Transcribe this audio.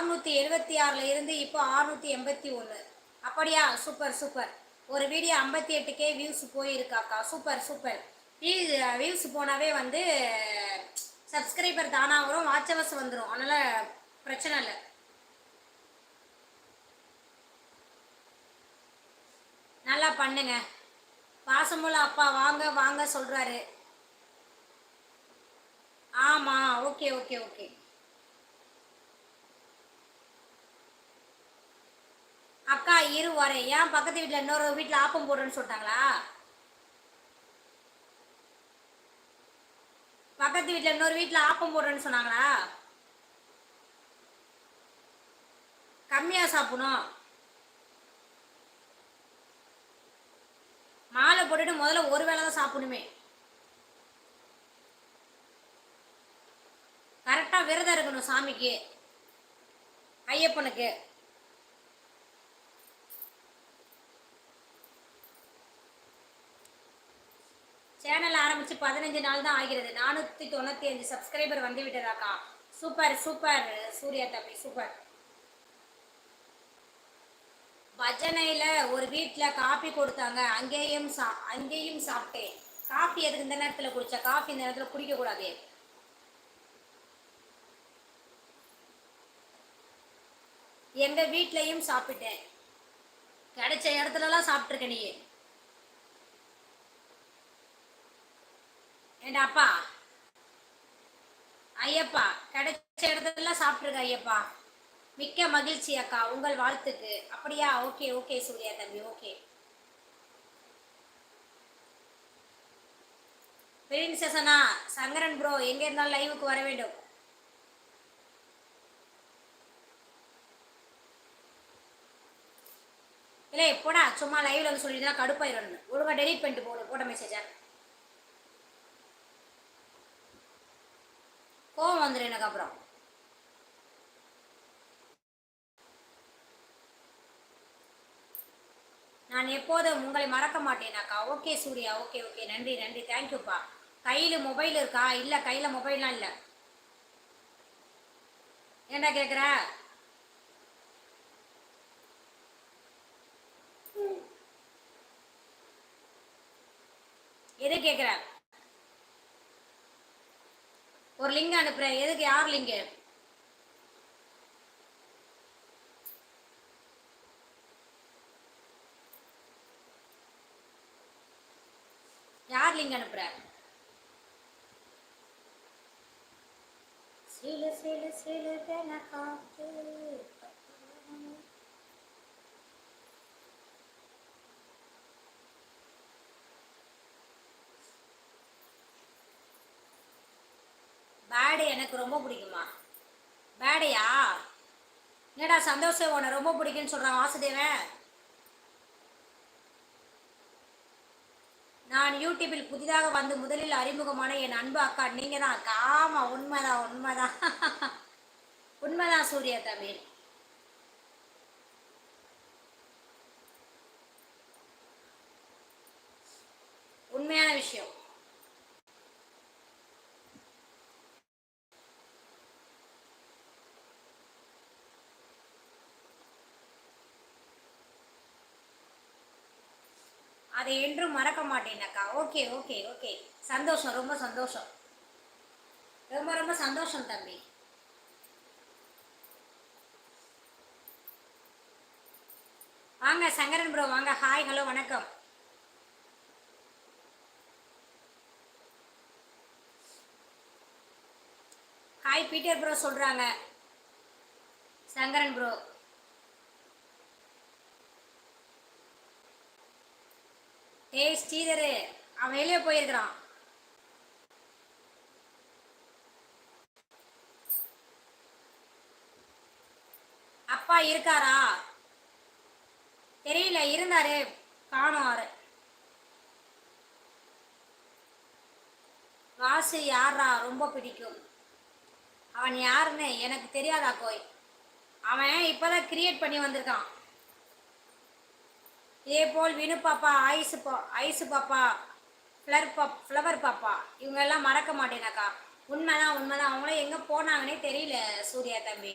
அறுநூற்றி எழுபத்தி ஆறில் இருந்து இப்போ அறுநூற்றி எண்பத்தி ஒன்று அப்படியா? Super super. ஒரு வீடியோ ஐம்பத்தி எட்டு K views போயிருக்காக்கா. Super super. Views views போனாவே வந்து சப்ஸ்கிரைபர் தானாக வரும் வாட்சவர்ஸ் வந்துடும் அதனால் பிரச்சனை இல்லை. நல்லா பண்ணுங்க. பாசமுள்ள அப்பா வாங்க வாங்க சொல்கிறாரு ஆமாம் ஓகே ஓகே ஓகே. அக்கா இரு வரேன். ஏன் பக்கத்து வீட்டில் இன்னொரு வீட்டில் ஆப்பம் போடுறேன்னு சொல்லிட்டாங்களா? பக்கத்து வீட்டில் இன்னொரு வீட்டில் ஆப்பம் போடுறேன்னு சொன்னாங்களா? கம்மியாக சாப்பிடணும். மாலை போட்டுட்டு முதல்ல ஒரு வேளை தான் சாப்பிடணுமே. கரெக்டாக விரதம் இருக்கணும் சாமிக்கு ஐயப்பனுக்கு. சேனல் ஆரம்பித்து பதினஞ்சு நாள் தான் ஆகிறது. நானூற்றி தொண்ணூற்றி அஞ்சு சப்ஸ்கிரைபர் வந்து விட்டதாக்கா. Super super. சூர்யா தம்பி சூப்பர். பஜனையில் ஒரு வீட்டில் காப்பி கொடுத்தாங்க. அங்கேயும் சா அங்கேயும் சாப்பிட்டேன். காஃபி எதுக்கு இந்த நேரத்தில் குடித்தா காஃபி இந்த நேரத்தில் குடிக்கக்கூடாது எங்கள் வீட்லேயும் சாப்பிட்டேன். கிடைச்ச இடத்துலலாம் சாப்பிட்ருக்க நீ என் அப்பா. ஐயப்பா கிடைச்ச இடத்துல சாப்பிட்ருக்க ஐயப்பா. மிக்க மகிழ்ச்சி அக்கா உங்கள் வாழ்த்துக்கு. அப்படியா? ஓகே ஓகே சூர்யா தம்பி ஓகே. பிரின்சஸனா சங்கரன் ப்ரோ எங்க இருந்தாலும் லைவுக்கு வர வேண்டும். இல்லை எப்போடா சும்மா லைவ்ல வந்து சொல்லிட்டு கடுப்பாயிரும். ஒழுங்கா டெலிட் பண்ணிட்டு போடு போட மெசேஜா கோவம் வந்துடும் எனக்கு அப்புறம். நான் எப்போதும் உங்களை மறக்க மாட்டேனாக்கா ஓகே சூர்யா ஓகே ஓகே. நன்றி நன்றி. தேங்க்யூப்பா கையில் மொபைல் இருக்கா? இல்லை கையில் மொபைல்லாம் இல்லை. ஏண்டா கேட்குற எது கேட்குற ஒரு லிங்க் அனுப்புகிறேன் எதுக்கு? யார் லிங்கு? யார் லிங்க் அனுப்புற? சிலு சிலு சிலு காத்து பேடு எனக்கு ரொம்ப பிடிக்குமா பேடையா என்னடா சந்தோஷம் உன்னை ரொம்ப பிடிக்குன்னு சொல்கிறான் வாசுதேவன்? நான் யூடியூபில் புதிதாக வந்து முதலில் அறிமுகமான என் அன்பு அக்கா நீங்கள் தான் அக்கா ஆமா உண்மைதான் உண்மைதான். உண்மைதான் சூர்யா தமிழ். உண்மையான விஷயம். அதை என்றும் மறக்க மாட்டேனக்கா. Okay okay okay. சந்தோஷம் ரொம்ப சந்தோஷம். ரொம்ப ரொம்ப சந்தோஷம் தம்பி. வாங்க சங்கரன் ப்ரோ வாங்க. ஹாய் ஹலோ வணக்கம். ஹாய் பீட்டர் ப்ரோ சொல்றாங்க. சங்கரன் ப்ரோ ஏய் ஸ்ரீதரு அவன் வெளியே போயிருக்கிறான். அப்பா இருக்காரா? தெரியல இருந்தாரு. காணும் அவரு. வாசு யாரா ரொம்ப பிடிக்கும். அவன் யாருன்னு எனக்கு தெரியாதா கோய்? அவன் இப்போதான் கிரியேட் பண்ணி வந்திருக்கான். இதே போல் வினு பாப்பா ஐசு பா ஐசு பாப்பா ஃப்ளர் பாப் ஃப்ளவர் பாப்பா இவங்க எல்லாம் மறக்க மாட்டேனாக்கா. உண்மைதான் உண்மைதான். அவங்களும் எங்கே போனாங்கன்னே தெரியல சூர்யா தம்பி.